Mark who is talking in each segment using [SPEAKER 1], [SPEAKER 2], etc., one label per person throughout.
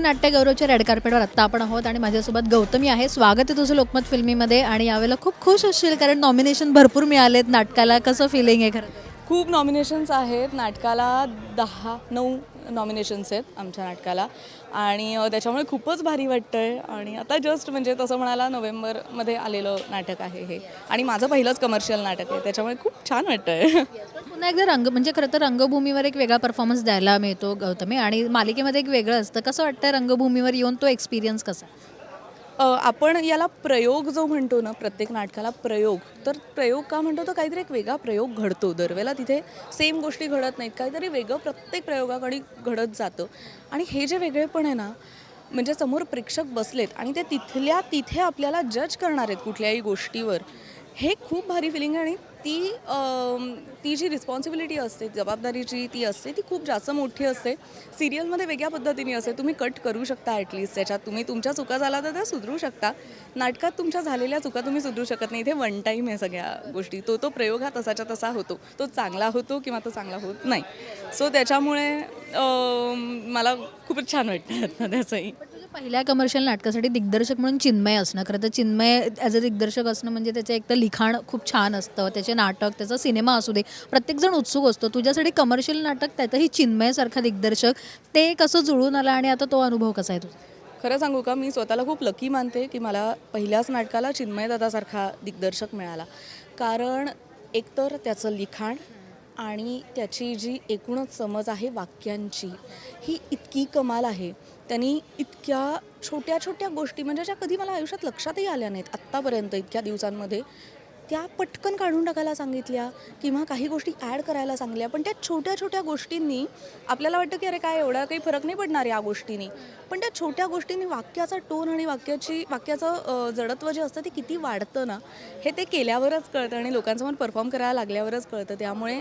[SPEAKER 1] नाट्य नाट्यगौरवच्या रेड कार्पेटवर आत्ता आपण आहोत आणि माझ्यासोबत गौतमी आहे. स्वागत आहे तुझं लोकमत फिल्मीमध्ये आणि यावेळेला खूप खुश असशील कारण नॉमिनेशन भरपूर मिळालेत. नाटकाला कसं फिलिंग आहे खरं
[SPEAKER 2] खूप नॉमिनेशन्स आहेत. नाटकाला दहा नऊ नॉमिनेशन्स आहेत आमच्या नाटकाला. आणि त्याच्यामुळे खूपच भारी वाटतं आहे आणि आता जस्ट म्हणजे तसं म्हणाला नोव्हेंबरमध्ये आलेलं नाटक आहे हे. आणि माझं पहिलंच कमर्शियल नाटक आहे. त्याच्यामुळे खूप छान वाटतं आहे
[SPEAKER 1] पुन्हा एकदा रंग म्हणजे खरं तर रंगभूमीवर एक वेगळा परफॉर्मन्स द्यायला मिळतो गौतमी. आणि मालिकेमध्ये एक वेगळं असतं. कसं वाटतं रंगभूमीवर येऊन तो एक्सपिरियन्स कसा?
[SPEAKER 2] आपण याला प्रयोग जो म्हणतो ना प्रत्येक नाटकाला प्रयोग तर प्रयोग का म्हणतो? तर काहीतरी एक वेगळा प्रयोग घडतो. दरवेळेला तिथे सेम गोष्टी घडत नाहीत. काहीतरी वेगळं प्रत्येक प्रयोगाकडे घडत जातं. आणि हे जे वेगळेपण आहे ना म्हणजे समोर प्रेक्षक बसलेत आणि ते तिथल्या तिथे आपल्याला जज करणार आहेत कुठल्याही गोष्टीवर. हे खूप भारी फिलिंग आहे आणि ती ती जी रिस्पॉन्सिबिलिटी असते जबाबदारीची ती असते ती खूप जास्त मोठी असते. सिरियलमध्ये वेगळ्या पद्धतीने असते. तुम्ही कट करू शकता ॲटलीस्ट त्याच्यात तुम्ही तुमच्या चुका झाला तर त्या सुधरू शकता. नाटकात तुमच्या झालेल्या चुका तुम्ही सुधरू शकत नाही. इथे वन टाईम आहे सगळ्या गोष्टी. तो तो प्रयोग हा तसाच्या तसा होतो. तो चांगला होतो किंवा तो चांगला होत नाही. सो त्याच्यामुळे मला खूपच छान वाटतं त्याचंही.
[SPEAKER 1] पहिल्या कमर्शियल नाटकासाठी दिग्दर्शक म्हणून चिन्मय असणं. खरं तर चिन्मय ॲज अ दिग्दर्शक असणं म्हणजे त्याचं एक तर लिखाण खूप छान असतं. त्याचे नाटक त्याचा सिनेमा असू दे प्रत्येकजण उत्सुक असतो. तुझ्यासाठी कमर्शियल नाटक त्यातही चिन्मयसारखा दिग्दर्शक. ते कसं जुळून आलं आणि आता तो अनुभव कसा आहे तुझा?
[SPEAKER 2] खरं सांगू का? मी स्वतःला खूप लकी मानते की मला पहिल्याच नाटकाला चिन्मयदादासारखा दिग्दर्शक मिळाला. कारण एकतर त्याचं लिखाण आणि त्याची जी एकूणच समज आहे वाक्यांची ही इतकी कमाल आहे. त्यांनी इतक्या छोट्या छोट्या गोष्टी म्हणजे ज्या कधी मला आयुष्यात लक्षातही आल्या नाहीत आत्तापर्यंत इतक्या दिवसांमध्ये त्या पटकन काढून टाकायला सांगितल्या किंवा काही गोष्टी ॲड करायला सांगल्या पण त्या छोट्या छोट्या गोष्टींनी आपल्याला वाटतं की अरे काय एवढा काही फरक नाही पडणार या गोष्टींनी. पण त्या छोट्या गोष्टींनी वाक्याचा टोन आणि वाक्याची वाक्याचं जडत्व जे असतं ते किती वाढतं ना हे ते केल्यावरच कळतं आणि लोकांसमोर परफॉर्म करायला लागल्यावरच कळतं. त्यामुळे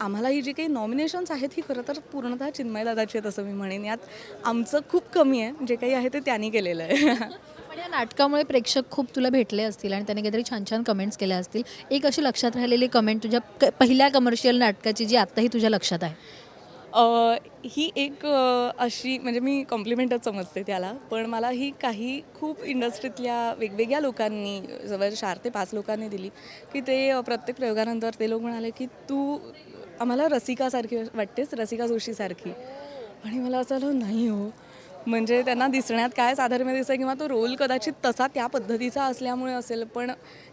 [SPEAKER 2] आम्हाला ही जी काही नॉमिनेशन्स आहेत ही खरं तर पूर्णतः चिन्मयदादाची आहेत असं मी म्हणेन. यात आमचं खूप कमी आहे. जे काही आहे ते त्यांनी केलेलं आहे.
[SPEAKER 1] या नाटकामुळे प्रेक्षक खूप तुला भेटले असतील आणि त्याने काहीतरी छान छान कमेंट्स केल्या असतील. एक अशी लक्षात राहिलेली कमेंट तुझ्या क- पहिल्या कमर्शियल नाटकाची जी आत्ताही तुझ्या लक्षात आहे.
[SPEAKER 2] अ, ही एक अ, अशी म्हणजे मी कॉम्प्लिमेंटच समजते त्याला. पण मला ही काही खूप इंडस्ट्रीतल्या वेगवेगळ्या लोकांनी जवळ चार ते पाच लोकांनी दिली की ते अ, प्रत्येक प्रयोगानंतर ते लोक म्हणाले की तू आम्हाला रसिकासारखी वाटतेस रसिका जोशीसारखी. आणि मला असं आलं नाही हो म्हणजे त्यांना दिसण्यात काय साधर्म्य दिसतं किंवा तो रोल कदाचित तसा त्या पद्धतीचा असल्यामुळे असेल पण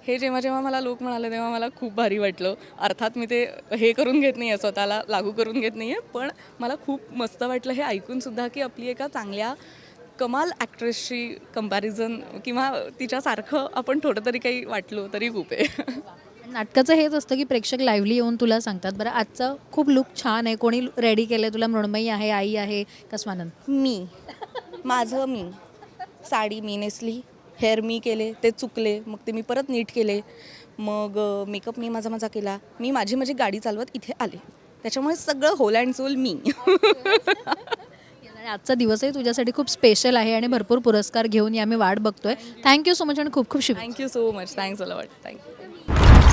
[SPEAKER 2] हे जेव्हा जेव्हा मला लोक म्हणाले तेव्हा मला खूप भारी वाटलं. अर्थात मी ते हे करून घेत नाही आहे स्वतःला लागू करून घेत नाही आहे पण मला खूप मस्त वाटलं हे ऐकूनसुद्धा की आपली एका चांगल्या कमाल ॲक्ट्रेसची कंपॅरिझन किंवा तिच्यासारखं आपण थोडं तरी काही वाटलो तरी खूप आहे.
[SPEAKER 1] नाटकाचं हेच असतं की प्रेक्षक लाईव्हली येऊन तुला सांगतात. बरं आजचं खूप लुक छान आहे. कोणी रेडी केलं तुला? मृण्मयी आहे आई आहे का स्वानंद?
[SPEAKER 2] मी. माझं मी. साडी मी नेसली हेअर मी केले ते चुकले मग ते मी परत नीट केले. मग मेकअप मी माझा माझा केला. मी माझी माझी गाडी चालवत इथे आले. त्याच्यामुळे सगळं होल अँड सोल मी.
[SPEAKER 1] आणि आजचा दिवसही तुझ्यासाठी खूप स्पेशल आहे आणि भरपूर पुरस्कार घेऊन आम्ही वाट बघतोय. थँक्यू सो मच आणि खूप खूप शुभेच्छा.
[SPEAKER 2] Thank you so much thanks a lot thank you